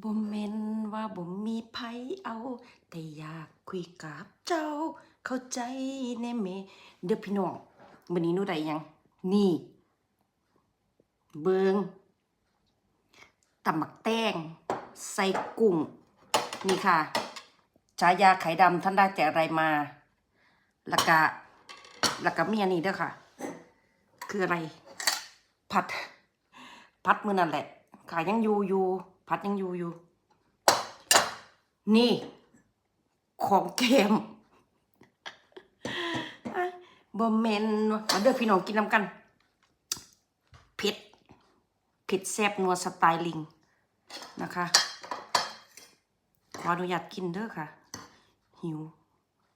บ่แม่นว่าบ่มีไผเอา แต่อยากคุยกับเจ้า เข้าใจแน่แหมเด้อพี่น้องมื้อนี้หนูได้หยัง นี่ เบิงตำหมักแตงใส่กุ้ง นี่ค่ะฉายาไข่ดำท่านได้แต่อะไรมาล้วก็แล้วก็มีอันนี้เด้อค่ะ คืออะไร ผัดพัดมือนั่นแหละขายยังอยู่อยู่ พัดยังอยู่อยู่ นี่ ของเกมอะบ่แมนว่ะมาเด้อพี่น้องกินน้ำกันเผ็ดเผ็ดแซ่บนัวสไตล์ลิงนะคะ ขออนุญาตกินเด้อค่ะ หิว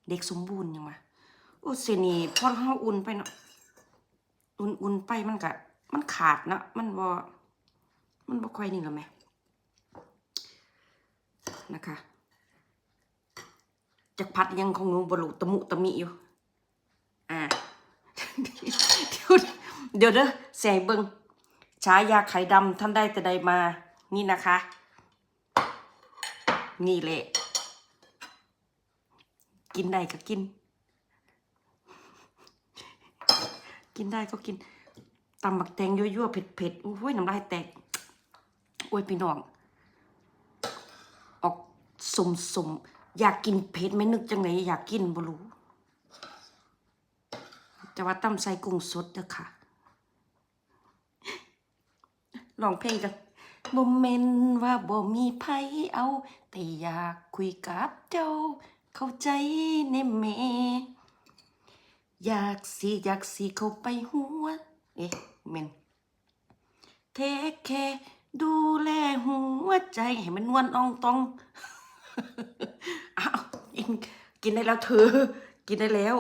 เด็กสมบูรณ์ยังมาโอ้เสยนี่พอเฮาอุ่นไปเนาะอุ่นๆไปมันก็มันขาดเนาะมันบ่มันบ่ค่อยนี่หรอแม่ นะคะจักพัดยังของหนูบรูตะมุตะมิอยู่ อ่า เดี๋ยวเดี๋ยวเด้อแสงเบิงฉายาไข่ดำท่านได้แต่ใดมา นี่นะคะ นี่แหละ กินได้ก็กิน กินได้ก็กินตำบักแตงยั่วๆเผ็ดๆโอ้ยน้ำลายแตกโอ้ยพี่น้อง สมสมอยากกินเผ็ดไหม่นึกจังไหนอยากกินบ่รู้จะว่าตำใส่กุ้งสดเด้อค่ะลองเพลงกันบ่แม่นว่าบ่มีไผเอา แต่อยากคุยกับเจ้า เข้าใจแน่แม่อยากสิอยากสิเข้าไปหัวเอ๊ะแม่นเทคแคร์ดูแลหัวใจให้มันนวลอ่องตอง อ้าวกินกินได้แล้วเธอ กินได้แล้ว